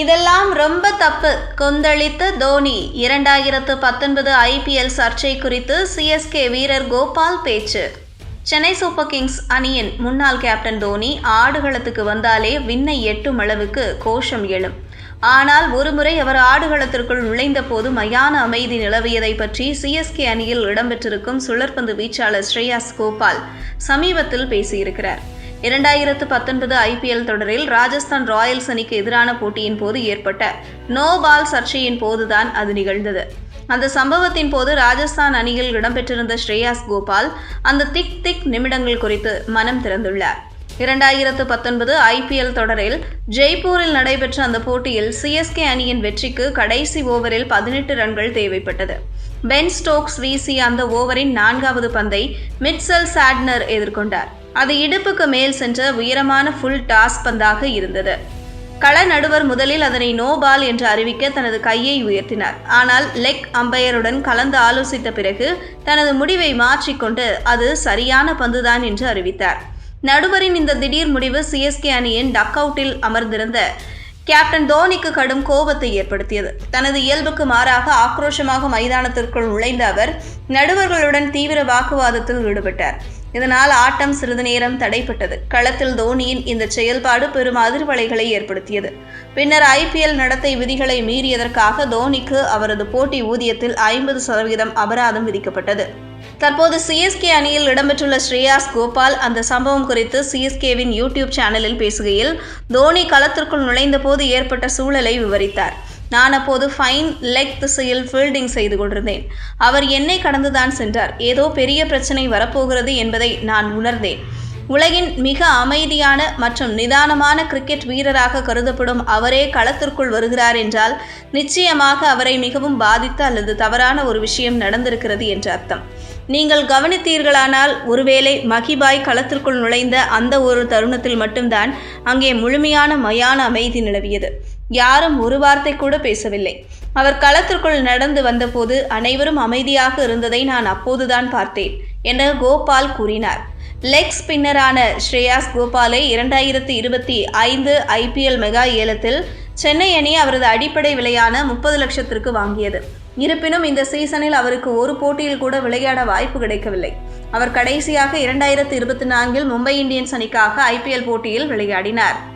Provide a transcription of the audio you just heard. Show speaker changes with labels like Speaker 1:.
Speaker 1: இதெல்லாம் ரொம்ப தப்பு. கொந்தளித்த தோனி இரண்டாயிரத்து பத்தொன்பது ஐபிஎல் சர்ச்சை குறித்து சிஎஸ்கே வீரர் கோபால் பேச்சு. சென்னை சூப்பர் கிங்ஸ் அணியின் முன்னாள் கேப்டன் தோனி ஆடுகளத்துக்கு வந்தாலே விண்ணை எட்டும் அளவுக்கு கோஷம் எழும். ஆனால் ஒருமுறை அவர் ஆடுகளத்திற்குள் நுழைந்த போது மயான அமைதி நிலவியதை பற்றி சிஎஸ்கே அணியில் இடம்பெற்றிருக்கும் சுழற்பந்து வீச்சாளர் ஸ்ரேயாஸ் கோபால் சமீபத்தில் பேசியிருக்கிறார். இரண்டாயிரத்து பத்தொன்பது ஐபிஎல் தொடரில் ராஜஸ்தான் ராயல்ஸ் அணிக்கு எதிரான போட்டியின் போது ஏற்பட்ட நோ பால் சர்ச்சையின் போதுதான் அது நிகழ்ந்தது. அந்த சம்பவத்தின் போது ராஜஸ்தான் அணியில் இடம்பெற்றிருந்த ஸ்ரேயாஸ் கோபால் அந்த திக் திக் நிமிடங்கள் குறித்து மனம் திறந்துள்ளார். இரண்டாயிரத்து பத்தொன்பது ஐபிஎல் தொடரில் ஜெய்ப்பூரில் நடைபெற்ற அந்த போட்டியில் சிஎஸ்கே அணியின் வெற்றிக்கு கடைசி ஓவரில் பதினெட்டு ரன்கள் தேவைப்பட்டது. பென் ஸ்டோக்ஸ் வீசிய அந்த ஓவரின் நான்காவது பந்தை மிட்சல் சாட்னர் எதிர்கொண்டார். அது இடுப்புக்கு மேல் சென்ற உயரமான ஃபுல் டாஸ் பந்தாக இருந்தது. கள நடுவர் முதலில் அதனை நோ பால் என்று அறிவிக்க தனது கையை உயர்த்தினார். ஆனால் லெக் அம்பையருடன் கலந்து ஆலோசித்த பிறகு தனது முடிவை மாற்றிக்கொண்டு அது சரியான பந்துதான் என்று அறிவித்தார். நடுவரின் இந்த திடீர் முடிவு சிஎஸ்கே அணியின் டக் அவுட்டில் அமர்ந்திருந்த கேப்டன் தோனிக்கு கடும் கோபத்தை ஏற்படுத்தியது. தனது இயல்புக்கு மாறாக ஆக்ரோஷமாக மைதானத்திற்குள் நுழைந்த அவர் நடுவர்களுடன் தீவிர வாக்குவாதத்தில் ஈடுபட்டார். இதனால் ஆட்டம் சிறிது நேரம் தடைப்பட்டது. களத்தில் தோனியின் இந்த செயல்பாடு பெரும் அதிர்வலைகளை ஏற்படுத்தியது. பின்னர் ஐபிஎல் நடத்தை விதிகளை மீறியதற்காக தோனிக்கு அவரது போட்டி ஊதியத்தில் ஐம்பது சதவீதம் அபராதம் விதிக்கப்பட்டது. தற்போது சிஎஸ்கே அணியில் இடம்பெற்றுள்ள ஸ்ரேயாஸ் கோபால் அந்த சம்பவம் குறித்து சிஎஸ்கேவின் யூடியூப் சேனலில் பேசுகையில் தோனி களத்திற்குள் நுழைந்தபோது ஏற்பட்ட சூழலை விவரித்தார். நான் அப்போது ஃபைன் லெக் திசையில் ஃபீல்டிங் செய்து கொண்டிருந்தேன். அவர் என்னை கடந்துதான் சென்றார். ஏதோ பெரிய பிரச்சனை வரப்போகிறது என்பதை நான் உணர்ந்தேன். உலகின் மிக அமைதியான மற்றும் நிதானமான கிரிக்கெட் வீரராக கருதப்படும் அவரே களத்திற்குள் வருகிறார் என்றால் நிச்சயமாக அவரை மிகவும் பாதித்த அல்லது தவறான ஒரு விஷயம் நடந்திருக்கிறது என்று அர்த்தம். நீங்கள் கவனித்தீர்களானால் ஒருவேளை மகிபாய் களத்திற்குள் நுழைந்த அந்த ஒரு தருணத்தில் மட்டும்தான் அங்கே முழுமையான மயான அமைதி நிலவியது. யாரும் ஒரு வார்த்தை கூட பேசவில்லை. அவர் களத்திற்குள் நடந்து வந்தபோது அனைவரும் அமைதியாக இருந்ததை நான் அப்போதுதான் பார்த்தேன் என கோபால் கூறினார். லெக் ஸ்பின்னரான ஸ்ரேயாஸ் கோபாலை இரண்டாயிரத்தி இருபத்தி ஐந்து ஐபிஎல் மெகா ஏலத்தில் சென்னை அணி அவரது அடிப்படை விலையான முப்பது லட்சத்திற்கு வாங்கியது. இருப்பினும் இந்த சீசனில் அவருக்கு ஒரு போட்டியில் கூட விளையாட வாய்ப்பு கிடைக்கவில்லை. அவர் கடைசியாக இரண்டாயிரத்தி இருபத்தி நான்கில் மும்பை இந்தியன்ஸ் அணிக்காக ஐபிஎல் போட்டியில் விளையாடினார்.